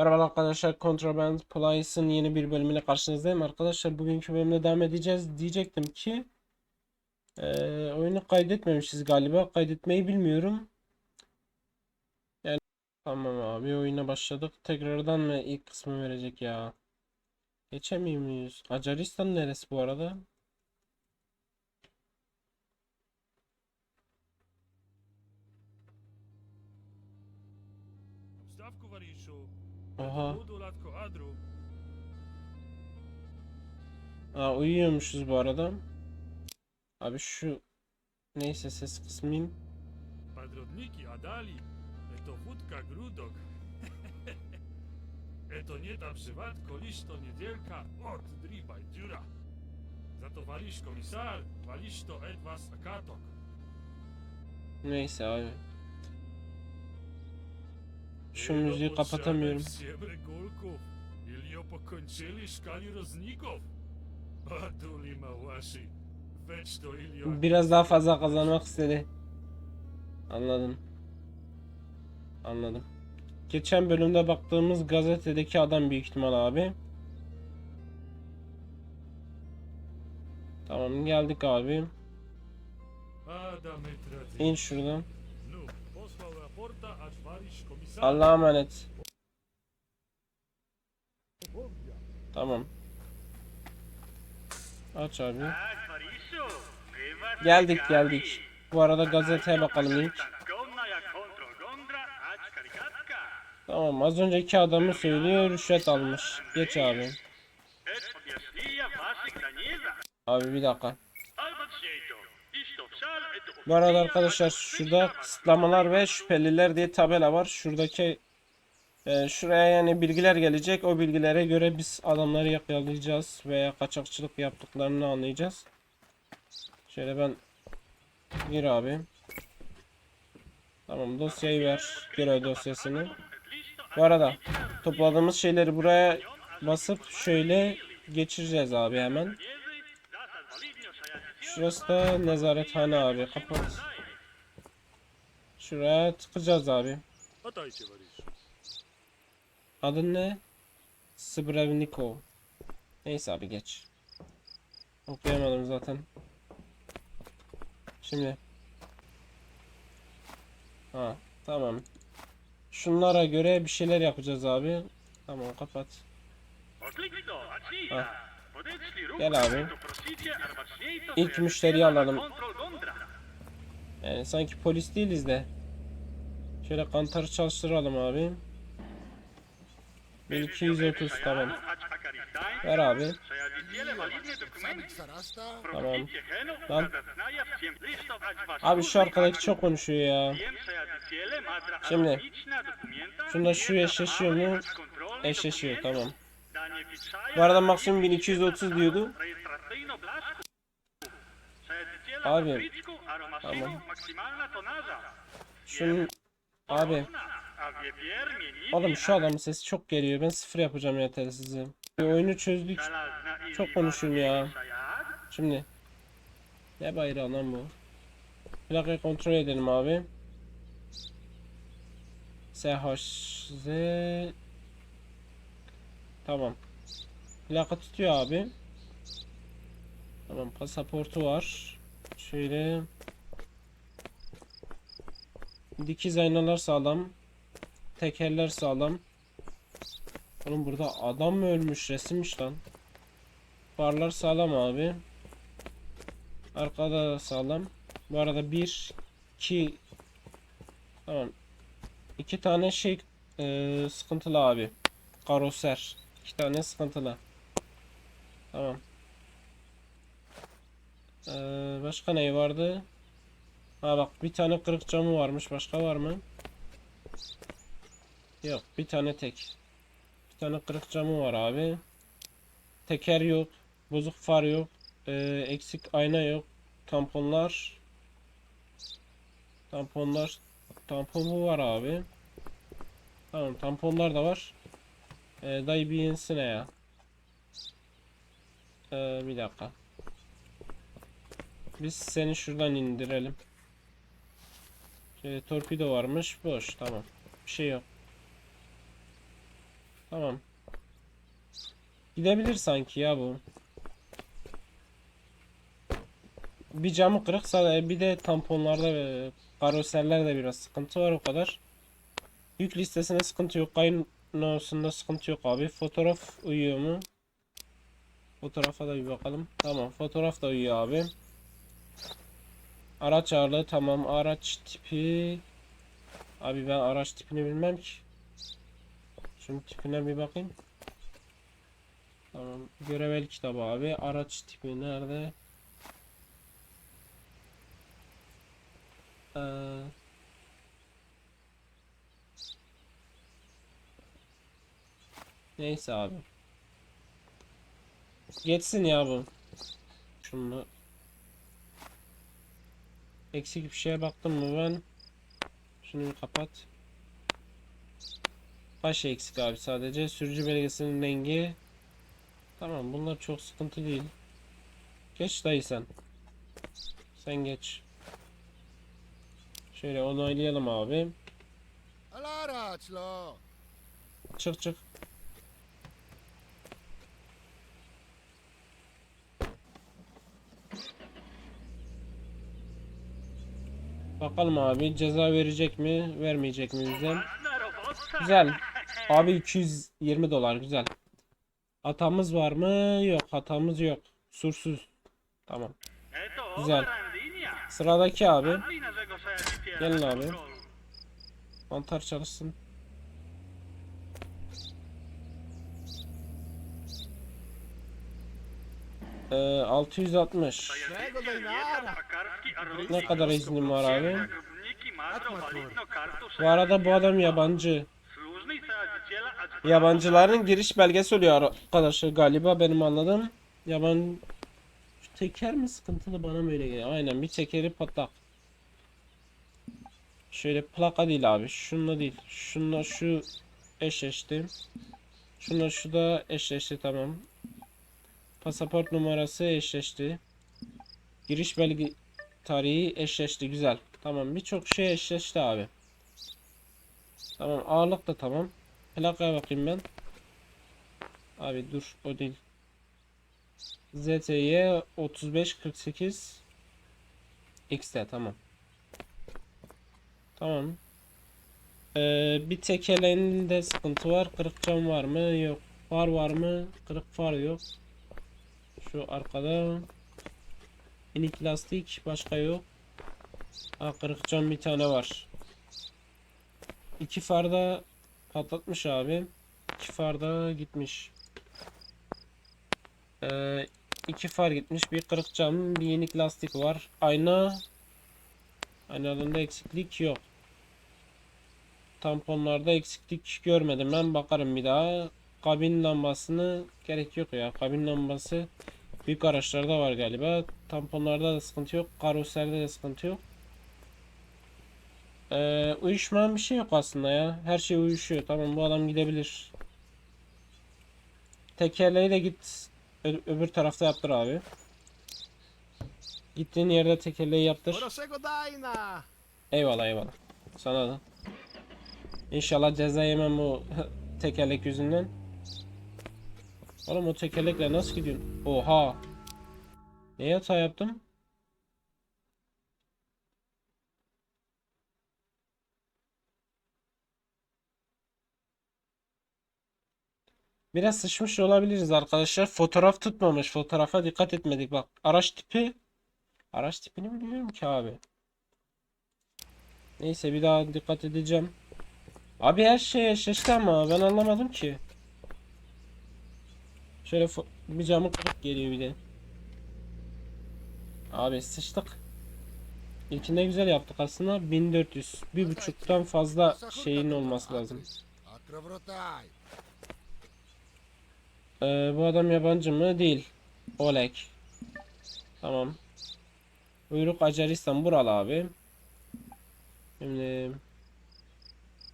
Merhaba arkadaşlar, Contraband Plays'ın yeni bir bölümüyle karşınızdayım. Arkadaşlar bugünkü bölümde devam edeceğiz. Diyecektim ki eee, oyunu kaydetmemişiz galiba. Kaydetmeyi bilmiyorum. Yani tamam abi oyuna başladık. Tekrardan mı ilk kısmı verecek ya? Geçemiyor muyuz? Acaristan neresi bu arada? Adru. Aa, uyuyormuşuz bu arada. Abi şu neyse ses kısmayım. Padrodniki, adali. Eto wódka, grudok. Eto nie ta przywatko, liść to niedzielka. Ot, dribaj, dziura. Za to walisz komisar, walisz to edwas akatok. Neyse abi. Weź to Ilio. Biraz daha fazla kazanmak istedi. Anladım. Anladım. Geçen bölümde baktığımız gazetedeki adam büyük ihtimal abi. Tamam geldik abi. İn şuradan. Allah'a emanet. Tamam. Aç abi. Geldik geldik. Bu arada gazeteye bakalım ilk. Tamam az önceki adamı söylüyor rüşvet almış. Geç abi. Abi bir dakika. Bu arada arkadaşlar şurada kısıtlamalar ve şüpheliler diye tabela var. Şuradaki e, şuraya yani bilgiler gelecek. O bilgilere göre biz adamları yakalayacağız veya kaçakçılık yaptıklarını anlayacağız. Şöyle ben gir abi. Tamam dosyayı ver. Görev dosyasını. Bu arada topladığımız şeyleri buraya basıp şöyle geçireceğiz abi hemen. Şurası da nezarethane abi. Kapat. Şuraya tıkacağız abi. Adın ne? Sbravnikov. Neyse abi geç. Okuyamadım zaten. Şimdi. Ha tamam. Şunlara göre bir şeyler yapacağız abi. Tamam kapat. Gel abi. İlk müşteriyi alalım. Yani sanki polis değiliz de. Şöyle kantarı çalıştıralım abi. 1230 tamam. Ver abi. Tamam. Lan. Abi şu arkadaki çok konuşuyor ya. Şimdi. Şunda şu eşleşiyor mu? Eşleşiyor tamam. Bu arada maksimum 1230 diyordu. Abi. Tamam. Şunun abi. Oğlum şu adamın sesi çok geliyor. Ben sıfır yapacağım ya telsizi. Bir oyunu çözdük. Çok konuşuyorum ya. Şimdi. Ne bayrağı lan bu? Plakayı kontrol edelim abi. SHZ Tamam. Plaka tutuyor abi. Tamam pasaportu var. Şöyle Dikiz aynalar sağlam. Tekerler sağlam. Oğlum burada adam mı ölmüş resimmiş lan. Farlar sağlam abi. Arkada da sağlam. Bu arada bir, iki, tamam. İki tane şey e, sıkıntılı abi. Karoser. İki tane sıkıntılı. Tamam. Ee, başka ne vardı? Ha bak bir tane kırık camı varmış. Başka var mı? Yok bir tane tek. Bir tane kırık camı var abi. Teker yok. Bozuk far yok. Ee, eksik ayna yok. Tamponlar. Tamponlar. Tampon bu var abi. Tamam tamponlar da var. Ee, dayı bir insine ya. Ee, bir dakika. Biz seni şuradan indirelim. Şöyle torpido varmış. Boş. Tamam. Bir şey yok. Tamam. Gidebilir sanki ya bu. Bir camı kırık sadece bir de tamponlarda ve karosellerde biraz sıkıntı var o kadar. Yük listesine sıkıntı yok. Kaynosunda sıkıntı yok abi. Fotoğraf uyuyor mu? Fotoğrafa da bir bakalım. Tamam fotoğraf da uyuyor abi. Araç ağırlığı tamam. Araç tipi. Abi ben araç tipini bilmem ki. Şunun tipine bir bakayım. Tamam. Görevel kitabı abi. Araç tipi nerede? Neyse abi. Geçsin ya bu. Şunu. Eksik bir şeye baktım mı ben? Şunu bir kapat. Baş şey eksik abi sadece. Sürücü belgesinin rengi. Tamam bunlar çok sıkıntı değil. Geç dayı sen. Sen geç. Şöyle onaylayalım abi. Çık çık. Bakalım abi ceza verecek mi vermeyecek mi bize? Güzel. Abi 220 dolar güzel. Hatamız var mı? Yok hatamız yok. Sursuz. Tamam. Güzel. Sıradaki abi. Gelin abi. Mantar çalışsın. Ee, 660. Nego da inara. Ne kadar iznim var abi? Bu arada bu adam yabancı. Yabancıların giriş belgesi oluyor arkadaşlar galiba benim anladığım. Yaban Şu teker mi sıkıntılı bana mı öyle geliyor? Aynen bir tekeri patlak. Şöyle plaka değil abi. Şununla değil. Şununla şu eşleşti. Şununla şu da eşleşti tamam. Pasaport numarası eşleşti. Giriş belge tarihi eşleşti güzel. Tamam birçok şey eşleşti abi. Tamam ağırlık da tamam. Plakaya bakayım ben. Abi dur o değil. ZTY 3548 XT tamam. Tamam. Ee, bir tekerleğinde sıkıntı var. Kırık cam var mı? Yok. Far var mı? Kırık far yok. Şu arkada. İnik lastik başka yok. Ha kırık cam bir tane var. İki farda patlatmış abi. İki farda gitmiş. Ee, iki far gitmiş. Bir kırık cam, bir yenik lastik var. Ayna. Aynalarında eksiklik yok. Tamponlarda eksiklik görmedim. Ben bakarım bir daha. Kabin lambasını gerek yok ya. Kabin lambası büyük araçlarda var galiba. Tamponlarda da sıkıntı yok. Karoserde de sıkıntı yok. Ee, uyuşmayan bir şey yok aslında ya. Her şey uyuşuyor. Tamam bu adam gidebilir. Tekerleği de git öbür tarafta yaptır abi. Gittiğin yerde tekerleği yaptır. Eyvallah eyvallah. Sana da. İnşallah ceza yemem bu tekerlek yüzünden. Oğlum o tekerlekle nasıl gidiyorsun? Oha. Neye hata yaptım? Biraz sıçmış olabiliriz arkadaşlar. Fotoğraf tutmamış. Fotoğrafa dikkat etmedik. Bak araç tipi. Araç tipini bilmiyorum ki abi. Neyse bir daha dikkat edeceğim. Abi her şey eşleşti ama ben anlamadım ki. Şöyle bir camı kırık geliyor bir de. Abi sıçtık. İlkinde güzel yaptık aslında 1400 bir buçuktan fazla şeyin olması lazım. Ee, bu adam yabancı mı? Değil. Oleg. Tamam. Uyruk Acaristan buralı abi. Şimdi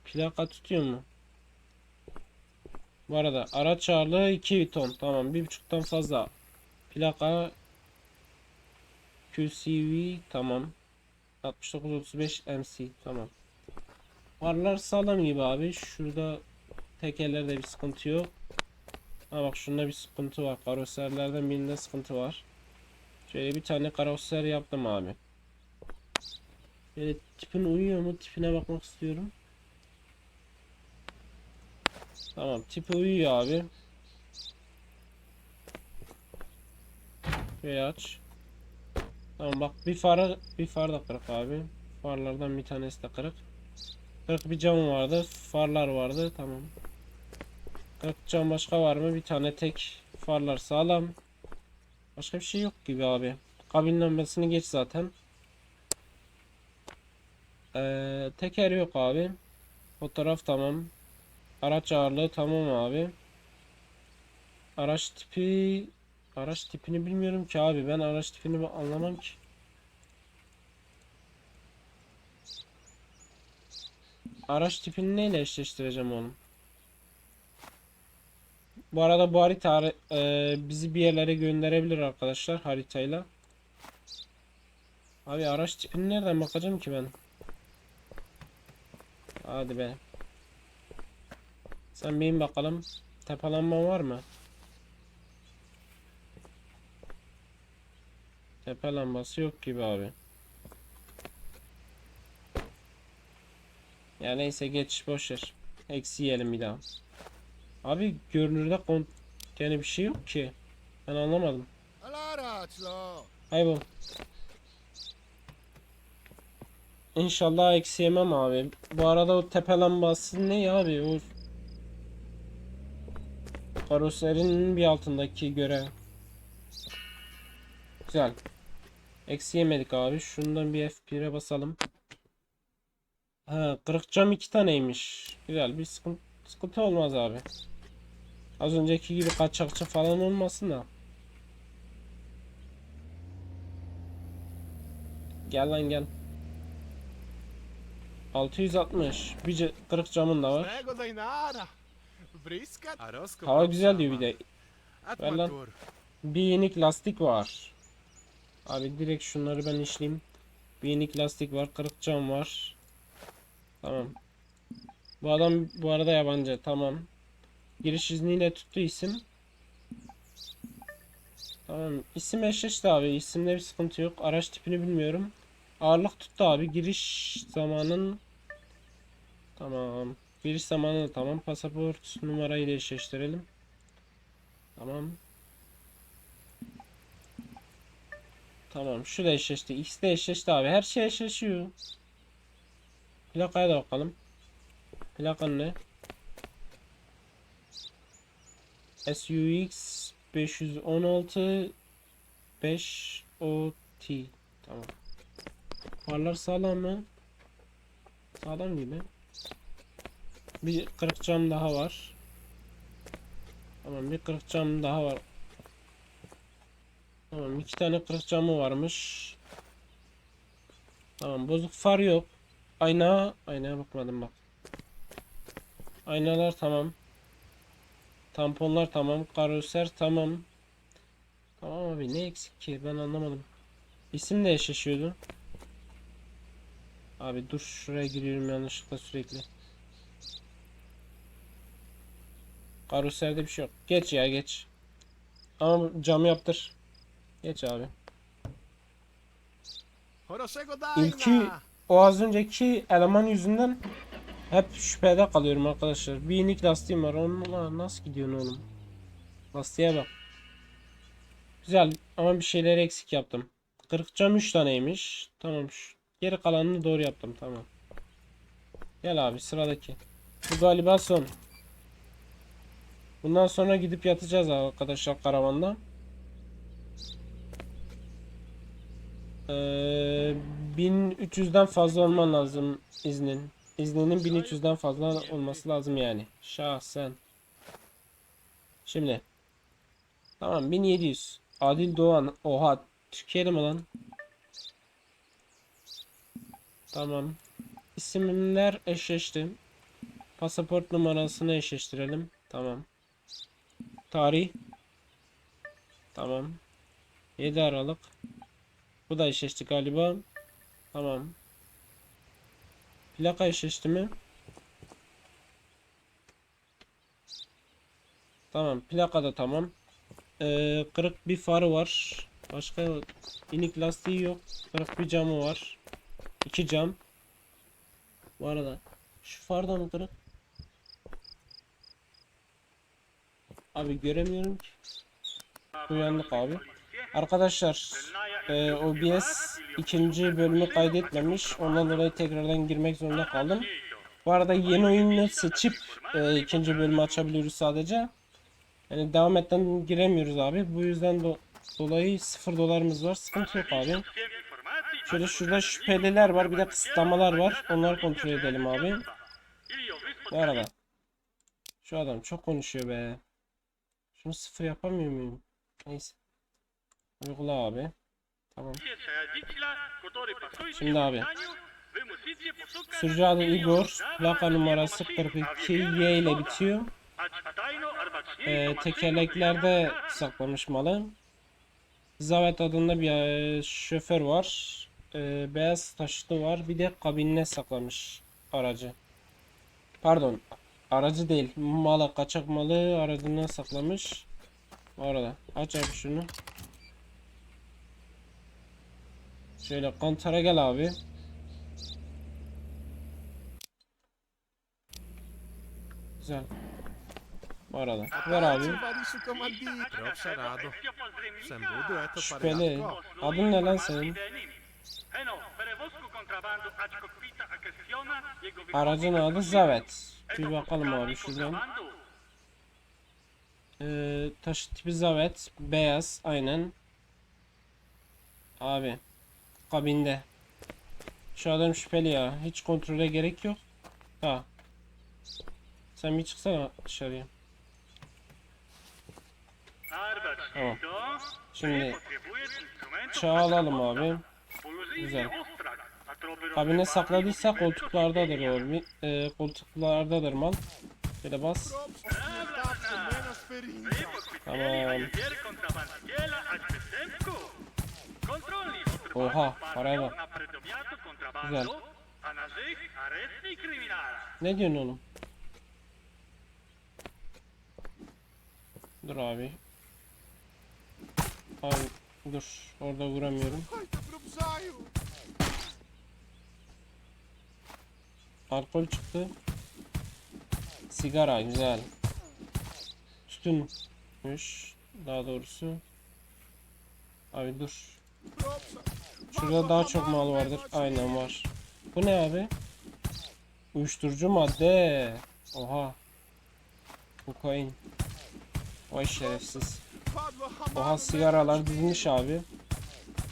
plaka tutuyor mu? Bu arada araç ağırlığı 2 ton. Tamam. bir buçuktan fazla. Plaka QCV tamam. 6935 MC tamam. Farlar sağlam gibi abi. Şurada Tekerlerde bir sıkıntı yok. Ha bak şunda bir sıkıntı var. Karoserlerden birinde sıkıntı var. Şöyle bir tane karoser yaptım abi. Böyle tipin uyuyor mu? Tipine bakmak istiyorum. Tamam tipi uyuyor abi. Şöyle aç. Tamam bak bir farı bir far da kırık abi. Farlardan bir tanesi de kırık. Kırık bir cam vardı. Farlar vardı. Tamam. Kırık cam başka var mı? Bir tane tek farlar sağlam. Başka bir şey yok gibi abi. Kabin lambasını geç zaten. Ee, teker yok abi. Fotoğraf tamam. Araç ağırlığı tamam abi. Araç tipi araç tipini bilmiyorum ki abi. Ben araç tipini anlamam ki. Araç tipini neyle eşleştireceğim oğlum? Bu arada bu harita e, bizi bir yerlere gönderebilir arkadaşlar haritayla. Abi araç tipini nereden bakacağım ki ben? Hadi be. Sen beyin bakalım. Tepelenme var mı? Tepe lambası yok gibi abi. Ya neyse geç boş ver. Eksi yiyelim bir daha. Abi görünürde kont yani bir şey yok ki. Ben anlamadım. Kaybol. İnşallah eksi yemem abi. Bu arada o tepe lambası ne ya abi? O karoserinin bir altındaki göre. Güzel. Eksi yemedik abi. Şundan bir F1'e basalım. Ha, kırık cam iki taneymiş. Güzel bir sıkıntı, sıkıntı olmaz abi. Az önceki gibi kaçakçı falan olmasın da. Gel lan gel. 660. Bir kırık camın da var. Hava güzel diyor bir de. Ver lan. Bir yenik lastik var. Abi direkt şunları ben işleyeyim. Bir yenik lastik var. Kırık cam var. Tamam. Bu adam bu arada yabancı. Tamam. Giriş izniyle tuttu isim. Tamam. İsim eşleşti abi. İsimde bir sıkıntı yok. Araç tipini bilmiyorum. Ağırlık tuttu abi. Giriş zamanın Tamam. Giriş zamanı tamam. Pasaport numarayı da eşleştirelim. Tamam. Tamam şu da eşleşti. X de eşleşti abi. Her şey eşleşiyor. Plakaya da bakalım. Plakan ne? SUX 516 5 OT. Tamam. Farlar sağlam mı? Sağlam gibi. Bir kırık cam daha var. Tamam bir kırık cam daha var. Tamam iki tane kırık camı varmış. Tamam bozuk far yok. Ayna aynaya bakmadım bak. Aynalar tamam. Tamponlar tamam. Karoser tamam. Tamam abi ne eksik ki ben anlamadım. İsim de eşleşiyordu. Abi dur şuraya giriyorum yanlışlıkla sürekli. Karoserde bir şey yok. Geç ya geç. Ama cam yaptır. Geç abi. İlki o az önceki eleman yüzünden hep şüphede kalıyorum arkadaşlar. Bir inik lastiğim var. Onunla nasıl gidiyorsun oğlum? Lastiğe bak. Güzel ama bir şeyleri eksik yaptım. Kırık cam 3 taneymiş. Tamam. Geri kalanını doğru yaptım tamam. Gel abi sıradaki. Bu galiba son. Bundan sonra gidip yatacağız arkadaşlar karavanda. Ee, 1300'den fazla olman lazım iznin. İzninin 1300'den fazla olması lazım yani. Şahsen. Şimdi. Tamam 1700. Adil Doğan. Oha. Türkiye'de mi lan? Tamam. İsimler eşleşti. Pasaport numarasını eşleştirelim. Tamam. Tarih. Tamam. 7 Aralık. Bu da eşleşti galiba. Tamam. Plaka eşleşti mi? Tamam. Plaka da tamam. Ee, kırık bir farı var. Başka inik lastiği yok. Kırık bir camı var. İki cam. Bu arada şu far da mı kırık? Abi göremiyorum ki. Uyandık abi. Arkadaşlar e, OBS ikinci bölümü kaydetmemiş. Ondan dolayı tekrardan girmek zorunda kaldım. Bu arada yeni oyunu seçip e, ikinci bölümü açabiliyoruz sadece. Yani devam etten giremiyoruz abi. Bu yüzden do- dolayı 0 dolarımız var. Sıkıntı yok abi. Şöyle şurada şüpheliler var. Bir de kısıtlamalar var. Onları kontrol edelim abi. Arada. Şu adam çok konuşuyor be. Şunu sıfır yapamıyor muyum? Neyse. Uygula abi. Tamam. Şimdi abi. Sürücü adı Igor. Plaka numarası 42 Y ile bitiyor. Ee, tekerleklerde saklamış malı. Zavet adında bir e, şoför var. Ee, beyaz taşıtı var. Bir de kabinine saklamış aracı. Pardon. Aracı değil. Mala kaçak malı aracından saklamış. Orada. Aç abi şunu. Şöyle kontara gel abi. Güzel. Orada. Ver abi. Şüpheli. Adın ne lan senin? Aracın adı Zavet. Bir bakalım abi şuradan. Ee, taşı tipi Zavet. Beyaz. Aynen. Abi. Kabinde. Şu adam şüpheli ya. Hiç kontrole gerek yok. Ha. Sen bir çıksana dışarıya. Tamam. Şimdi çağılalım abi. Güzel. Kabine sakladıysa koltuklardadır o. E, koltuklardadır mal. Şöyle bas. Tamam. Oha paraya bak. Güzel. Ne diyorsun oğlum? Dur abi. Abi dur. Orada vuramıyorum. Alkol çıktı. Sigara güzel. Tütünmüş. Daha doğrusu. Abi dur. Şurada daha çok mal vardır. Aynen var. Bu ne abi? Uyuşturucu madde. Oha. Kokain. Vay şerefsiz. Oha sigaralar dizmiş abi.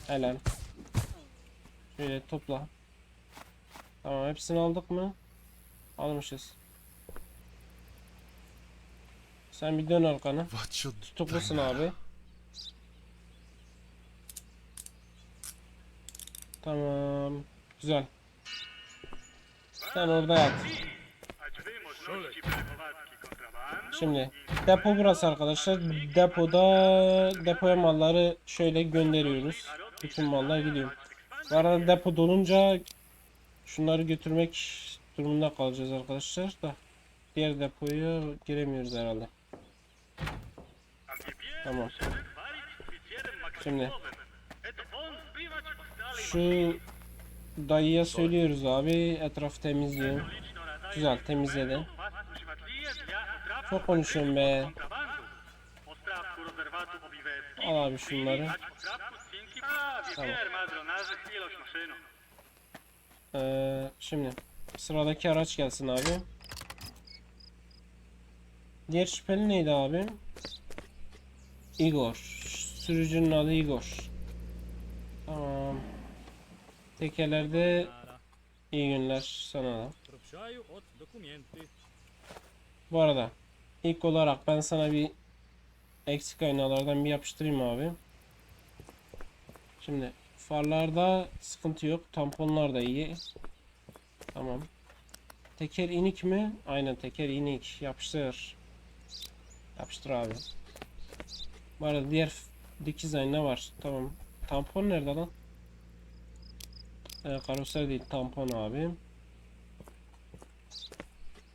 Helal. Şöyle topla. Tamam hepsini aldık mı? Almışız. Sen bir dön arkana. Tutuklusun abi. Tamam. Güzel. Sen orada yat. Şimdi depo burası arkadaşlar. Depoda depoya malları şöyle gönderiyoruz. Bütün mallar gidiyor. Bu arada depo dolunca şunları götürmek durumunda kalacağız arkadaşlar da. Diğer depoya giremiyoruz herhalde. Tamam. Şimdi şu dayıya söylüyoruz abi etraf temizliyor. Güzel temizledi. Çok konuşuyorum be. Al abi şunları. Tamam. Ee, şimdi sıradaki araç gelsin abi. Diğer şüpheli neydi abi? Igor. Sürücünün adı Igor. Tamam. Tekerlerde iyi günler sana da. Bu arada ilk olarak ben sana bir eksik aynalardan bir yapıştırayım abi. Şimdi farlarda sıkıntı yok. Tamponlar da iyi. Tamam. Teker inik mi? Aynen teker inik. Yapıştır. Yapıştır abi. Bu arada diğer dikiz ayna var. Tamam. Tampon nerede lan? Ee, karoser değil tampon abi.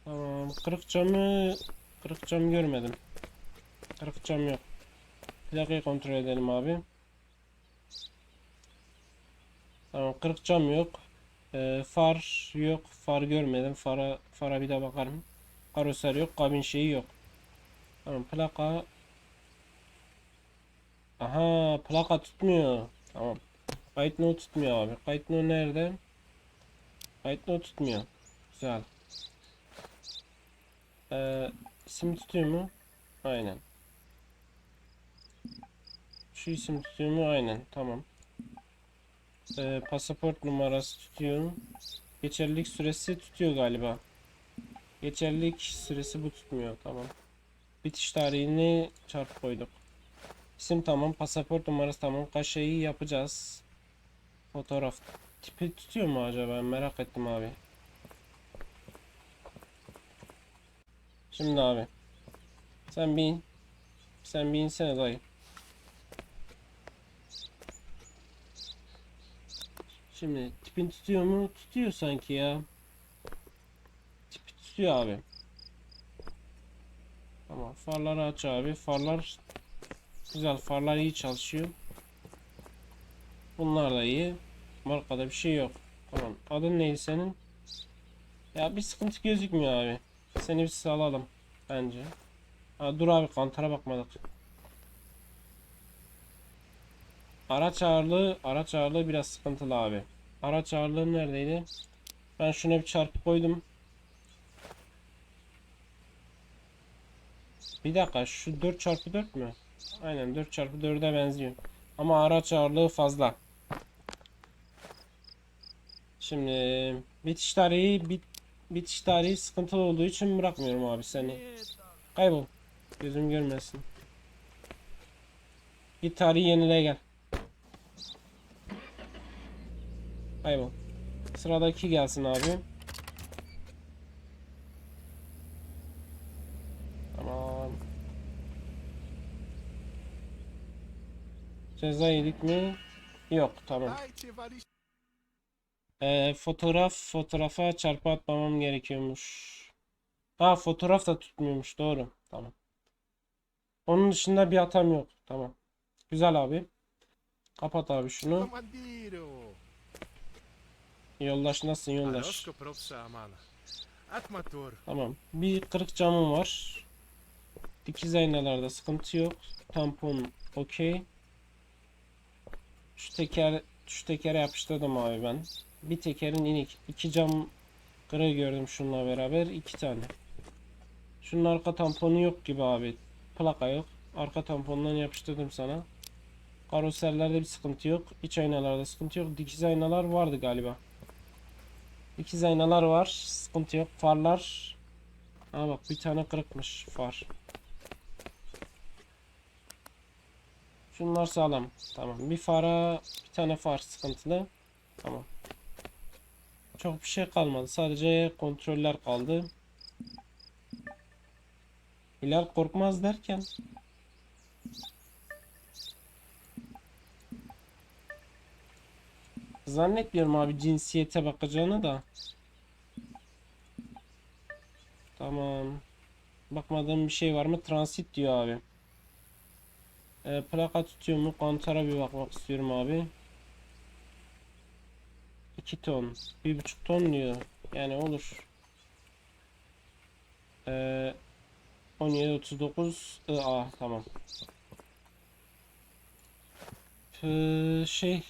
Tamam. Kırık camı kırık cam görmedim. Kırık cam yok. Plakayı kontrol edelim abi. Tamam kırık cam yok. Ee, far yok. Far görmedim. Fara, fara bir de bakarım. Karoser yok. Kabin şeyi yok. Tamam plaka. Aha plaka tutmuyor. Tamam. Kayıt no tutmuyor abi. Kayıt no nerede? Kayıt no tutmuyor. Güzel. Ee, isim tutuyor mu? Aynen. Şu isim tutuyor mu? Aynen. Tamam. Ee, pasaport numarası tutuyor. Geçerlilik süresi tutuyor galiba. Geçerlilik süresi bu tutmuyor. Tamam. Bitiş tarihini çarpı koyduk. İsim tamam. Pasaport numarası tamam. Kaşeyi yapacağız. Fotoğraf tipi tutuyor mu acaba? Merak ettim abi. Şimdi abi. Sen bin. Sen bir insene dayı. Şimdi tipin tutuyor mu? Tutuyor sanki ya. Tipi tutuyor abi. Tamam farları aç abi. Farlar güzel. Farlar iyi çalışıyor. Bunlar da iyi. Markada bir şey yok. Tamam. Adın neydi senin? Ya bir sıkıntı gözükmüyor abi. Seni bir salalım bence. Ha, dur abi kantara bakmadık. Araç ağırlığı, araç ağırlığı biraz sıkıntılı abi. Araç ağırlığı neredeydi? Ben şuna bir çarpı koydum. Bir dakika şu 4 çarpı 4 mü? Aynen 4 çarpı 4'e benziyor. Ama araç ağırlığı fazla. Şimdi bitiş tarihi bit, bitiş tarihi sıkıntılı olduğu için bırakmıyorum abi seni. Kaybol. Gözüm görmesin. Git tarihi yenile gel. Kaybol. Sıradaki gelsin abi. Tamam. Ceza yedik mi? Yok tamam. Ee, fotoğraf fotoğrafa çarpı atmamam gerekiyormuş. Ha fotoğraf da tutmuyormuş doğru. Tamam. Onun dışında bir hatam yok. Tamam. Güzel abi. Kapat abi şunu. Yoldaş nasılsın yoldaş? Tamam. Bir kırık camım var. Dikiz aynalarda sıkıntı yok. Tampon okey. Şu teker şu tekere yapıştırdım abi ben. Bir tekerin inik. iki cam kırığı gördüm şununla beraber. iki tane. Şunun arka tamponu yok gibi abi. Plaka yok. Arka tampondan yapıştırdım sana. Karoserlerde bir sıkıntı yok. İç aynalarda sıkıntı yok. Dikiz aynalar vardı galiba. Dikiz aynalar var. Sıkıntı yok. Farlar. Ha bak bir tane kırıkmış far. Şunlar sağlam. Tamam. Bir fara bir tane far sıkıntılı. Tamam. Çok bir şey kalmadı. Sadece kontroller kaldı. Hilal korkmaz derken Zannetmiyorum abi cinsiyete bakacağını da. Tamam. Bakmadığım bir şey var mı? Transit diyor abi. Ee, plaka tutuyor mu? Kantara bir bakmak istiyorum abi. 2 ton. 1,5 ton diyor. Yani olur. Ee, 17 39 A tamam. Ee, şey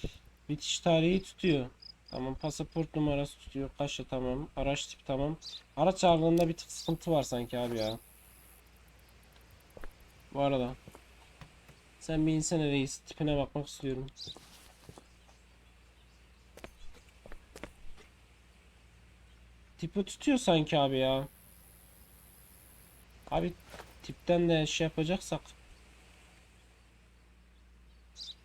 bitiş tarihi tutuyor. Tamam pasaport numarası tutuyor. Kaşı tamam. Araç tipi tamam. Araç ağırlığında bir tık sıkıntı var sanki abi ya. Bu arada. Sen bir insene reis. Tipine bakmak istiyorum. Tipi tutuyor sanki abi ya. Abi tipten de şey yapacaksak.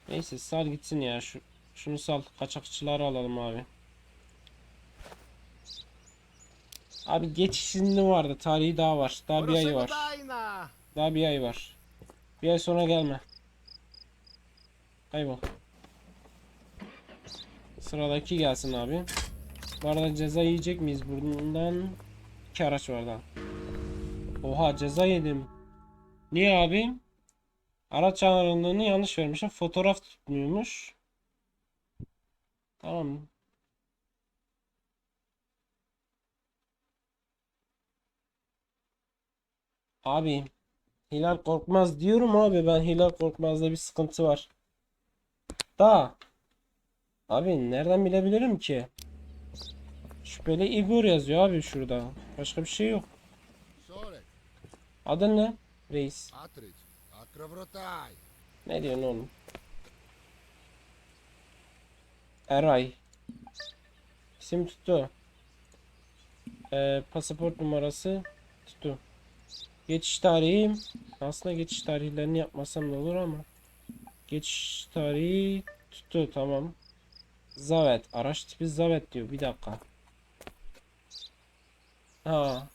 Neyse sal gitsin ya şu şunu sal kaçakçıları alalım abi. Abi geçişinde vardı? Tarihi daha var daha bir ay var. daha bir ay var. Bir ay sonra gelme. Kaybol. Sıradaki gelsin abi. Bu arada ceza yiyecek miyiz bundan? İki araç var daha. Oha ceza yedim. Niye abi? Araç ağırlığını yanlış vermişim. Fotoğraf tutmuyormuş. Tamam. Abi Hilal Korkmaz diyorum abi ben Hilal Korkmaz'da bir sıkıntı var. Da abi nereden bilebilirim ki? Şüpheli Igor yazıyor abi şurada. Başka bir şey yok. Adın ne? Reis. Ne diyorsun oğlum? Eray. İsim tuttu. Ee, pasaport numarası tuttu. Geçiş tarihi aslında geçiş tarihlerini yapmasam da olur ama geçiş tarihi tuttu tamam. Zavet araç tipi Zavet diyor bir dakika. Ha.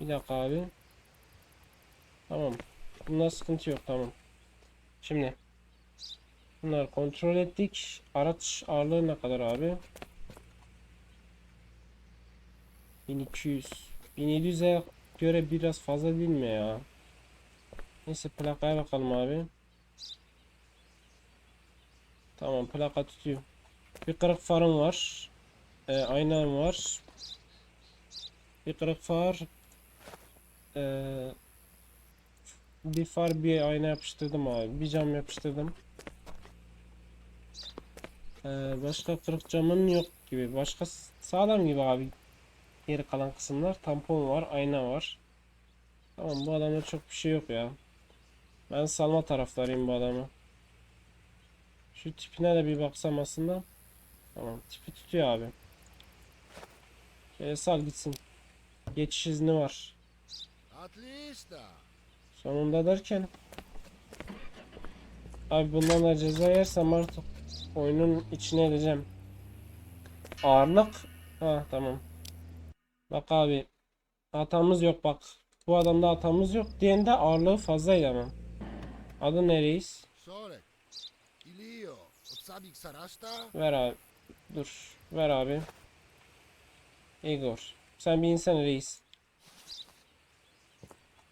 Bir dakika abi. Tamam. Bunda sıkıntı yok tamam. Şimdi bunları kontrol ettik. Araç ağırlığı ne kadar abi? 1200. 1700'e göre biraz fazla değil mi ya? Neyse plakaya bakalım abi. Tamam plaka tutuyor. Bir kırık farım var. Ee, aynam var. Bir kırık far. Ee, bir far bir ayna yapıştırdım abi. Bir cam yapıştırdım. Ee, başka kırık camın yok gibi. Başka sağlam gibi abi. Geri kalan kısımlar. Tampon var, ayna var. Tamam bu adamda çok bir şey yok ya. Ben salma taraftarıyım bu adamı. Şu tipine de bir baksam aslında. Tamam tipi tutuyor abi. Şöyle sal gitsin. Geçiş izni var. Sonunda derken Abi bundan da ceza yersem artık oyunun içine edeceğim. Ağırlık. Ha tamam. Bak abi hatamız yok bak. Bu adamda hatamız yok. Diğerinde ağırlığı fazlaydı ama. Adı ne reis? Ver abi. Dur. Ver abi. Igor. Sen bir insan reis.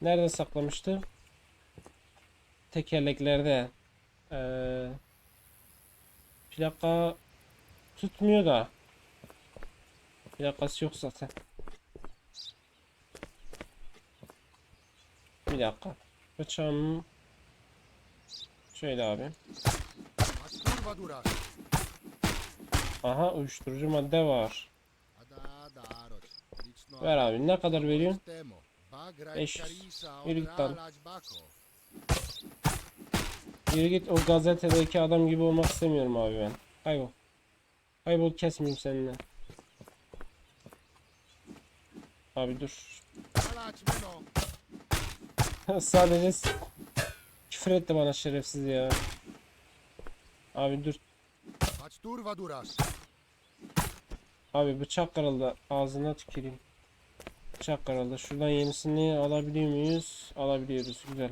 Nerede saklamıştı? Tekerleklerde. Ee, plaka tutmuyor da. Plakası yok zaten. Bir dakika. Bıçağım şöyle abi. Aha uyuşturucu madde var. Ver abi ne kadar veriyorsun? Temo. Bagraj 500. Karisa Yürü git. Yürü git o gazetedeki adam gibi olmak istemiyorum abi ben. Kaybol. Kaybol kesmeyeyim seninle. Abi dur. Sadece küfür etti bana şerefsiz ya. Abi dur. Abi bıçak kırıldı. Ağzına tüküreyim. Bıçak kırıldı. Şuradan yenisini alabiliyor muyuz? Alabiliyoruz. Güzel.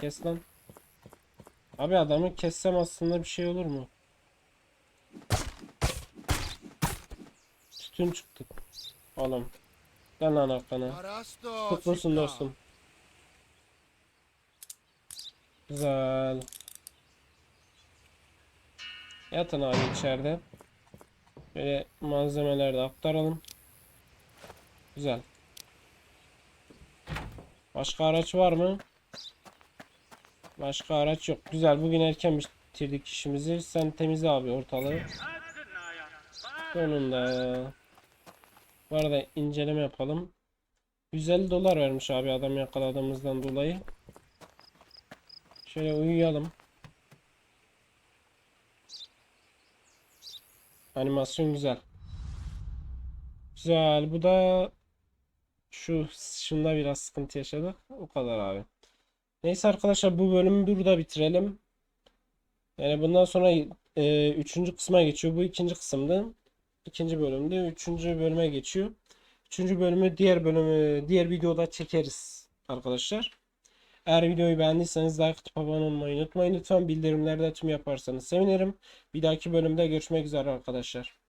Kes lan. Abi adamı kessem aslında bir şey olur mu? Tütün çıktı. Oğlum. Lan lan. Parasto. Kutlusun dostum. Güzel. Yatın abi içeride. Böyle malzemeleri de aktaralım. Güzel. Başka araç var mı? Başka araç yok. Güzel. Bugün erken bitirdik işimizi. Sen temizle abi ortalığı. Sonunda. Bu arada inceleme yapalım. 150 dolar vermiş abi adam yakaladığımızdan dolayı. Şöyle uyuyalım. Animasyon güzel. Güzel. Bu da şu şunda biraz sıkıntı yaşadık. O kadar abi. Neyse arkadaşlar bu bölümü burada bitirelim. Yani bundan sonra e, üçüncü kısma geçiyor. Bu ikinci kısımdı. İkinci bölümdü. Üçüncü bölüme geçiyor. Üçüncü bölümü diğer bölümü diğer videoda çekeriz arkadaşlar. Eğer videoyu beğendiyseniz like atıp abone olmayı unutmayın. Lütfen bildirimleri de tüm yaparsanız sevinirim. Bir dahaki bölümde görüşmek üzere arkadaşlar.